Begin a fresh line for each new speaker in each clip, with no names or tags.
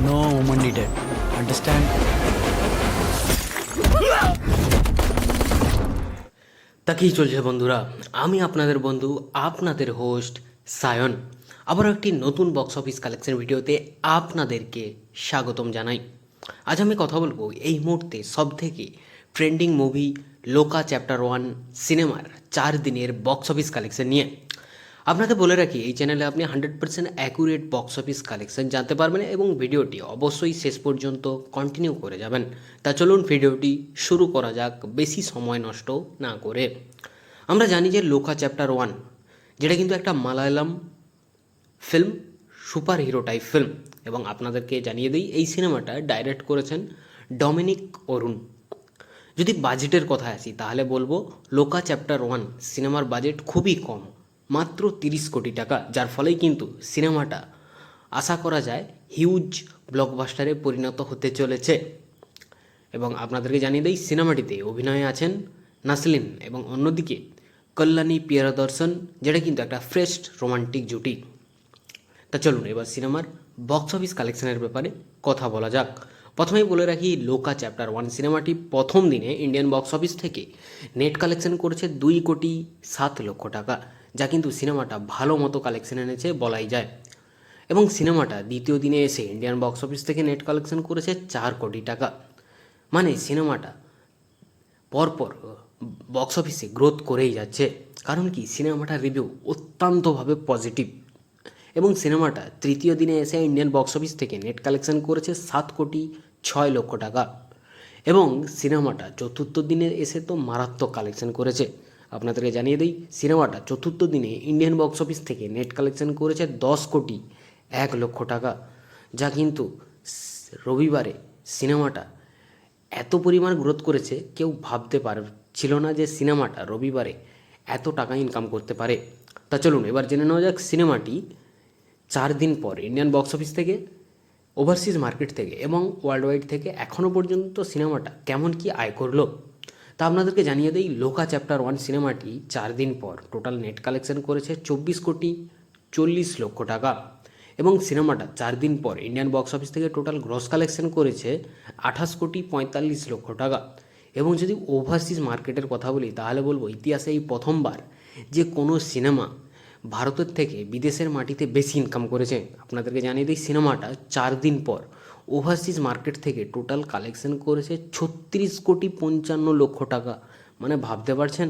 No woman needed. Understand?
তা কি চলছে বন্ধুরা আমি আপনাদের বন্ধু, আপনাদের হোস্ট সায়ন আবারও একটি নতুন বক্স অফিস কালেকশন ভিডিওতে আপনাদেরকে স্বাগতম জানাই আজ আমি কথা বলব এই মুহূর্তে সব থেকে trending movie Lokah chapter one সিনেমার চার দিনের বক্স অফিস কালেকশন নিয়ে আপনাকে বলে রাখি, এই চ্যানেলে আপনি hundred percent accurate box office collection জানতে পারবেন এবং ভিডিওটি অবশ্যই শেষ পর্যন্ত কন্টিনিউ করে যাবেন। তা চলুন ভিডিওটি শুরু করা যাক, বেশি সময় নষ্ট না করে। আমরা জানি যে লোকা চ্যাপ্টার ওয়ান যেটা কিন্তু একটা Malayalam film superhero type film এবং আপনাদেরকে জানিয়ে দিই, এই সিনেমাটা ডাইরেক্ট করেছেন ডমিনিক অরুণ যদি বাজেটের কথা আসি, তাহলে বলব লোকা চ্যাপ্টার ওয়ান সিনেমার বাজেট খুবই কম। মাত্র তিরিশ কোটি টাকা, যার ফলেই কিন্তু সিনেমাটা, আশা করা যায় হিউজ ব্লকবাস্টারে পরিণত হতে চলেছে। এবং আপনাদেরকে জানিয়ে দিই, সিনেমাটিতে অভিনয়ে আছেন নাসলিন এবং অন্যদিকে কল্যাণী প্রিয়দর্শন, যেটা কিন্তু একটা ফ্রেশ রোমান্টিক জুটি। তা চলুন, এবার সিনেমার বক্স অফিস কালেকশনের ব্যাপারে কথা বলা যাক। প্রথমেই বলে রাখি, লোকা চ্যাপ্টার ওয়ান সিনেমাটি প্রথম দিনে ইন্ডিয়ান বক্স অফিস থেকে নেট কালেকশন করেছে দুই কোটি সাত লক্ষ টাকা, যা কিন্তু সিনেমাটা ভালো মতো কালেকশন এনেছে বলাই যায়। এবং সিনেমাটা দ্বিতীয় দিনে এসে ইন্ডিয়ান বক্স অফিস থেকে নেট কালেকশন করেছে চার কোটি টাকা। মানে সিনেমাটা পরপর বক্স অফিসে গ্রোথ করেই যাচ্ছে। কারণ কি? সিনেমাটার রিভিউ অত্যন্তভাবে পজিটিভ এবং সিনেমাটা তৃতীয় দিনে এসে ইন্ডিয়ান বক্স অফিস থেকে নেট কালেকশন করেছে সাত কোটি ছয় লক্ষ টাকা। এবং সিনেমাটা চতুর্থ দিনে এসে তো মারাত্মক কালেকশন করেছে। আপনাদেরকে জানিয়ে দিই, সিনেমাটা চতুর্থ দিনে ইন্ডিয়ান বক্স অফিস থেকে নেট কালেকশন করেছে দশ কোটি এক লক্ষ টাকা। যা কিন্তু রবিবারে সিনেমাটা এত পরিমাণ গ্রোথ করেছে, কেউ ভাবতে পারছিল না যে সিনেমাটা রবিবারে এত টাকা ইনকাম করতে পারে। তা চলুন, এবার জেনে নেওয়া যাক সিনেমাটি চার দিন পর ইন্ডিয়ান বক্স অফিস থেকে ওভারসিজ মার্কেট থেকে এবং ওয়ার্ল্ড ওয়াইড থেকে এখনও পর্যন্ত সিনেমাটা কেমন কি আয় করল? তা আপনাদেরকে জানিয়ে দিই লোকা চ্যাপ্টার ওয়ান সিনেমাটি চার দিন পর টোটাল নেট কালেকশন করেছে চব্বিশ কোটি চল্লিশ লক্ষ টাকা এবং সিনেমাটা চার দিন পর ইন্ডিয়ান বক্স অফিস থেকে টোটাল গ্রস কালেকশন করেছে আঠাশ কোটি পঁয়তাল্লিশ লক্ষ টাকা। এবং যদি ওভারসিজ মার্কেটের কথা বলি, তাহলে বলব ইতিহাসে এই প্রথমবার যে কোনো সিনেমা ভারতের থেকে বিদেশের মাটিতে বেশি ইনকাম করেছে। আপনাদেরকে জানিয়ে দিই, সিনেমাটা চার দিন পর ওভারসিজ মার্কেট থেকে টোটাল কালেকশন করেছে ছত্রিশ কোটি পঞ্চান্ন লক্ষ টাকা। মানে ভাবতে পারছেন,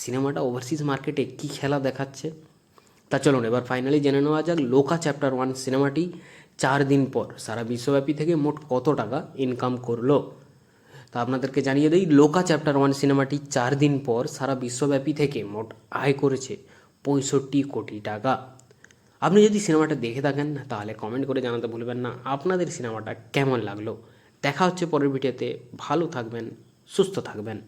সিনেমাটা ওভারসিজ মার্কেটে কী খেলা দেখাচ্ছে? তা চলুন, এবার ফাইনালি জেনে নেওয়া যাক লোকা চ্যাপ্টার ওয়ান সিনেমাটি চার দিন পর সারা বিশ্বব্যাপী থেকে মোট কত টাকা ইনকাম করল। তা আপনাদেরকে জানিয়ে দিই লোকা চ্যাপ্টার ওয়ান সিনেমাটি চার দিন পর সারা বিশ্বব্যাপী থেকে মোট আয় করেছে পঁয়ষট্টি কোটি টাকা। আপনি যদি সিনেমাটা দেখে থাকেন, তাহলে কমেন্ট করে জানাতে ভুলবেন না। আপনাদের সিনেমাটা কেমন লাগল? দেখা হচ্ছে পরের ভিডিওতে ভালো থাকবেন, সুস্থ থাকবেন।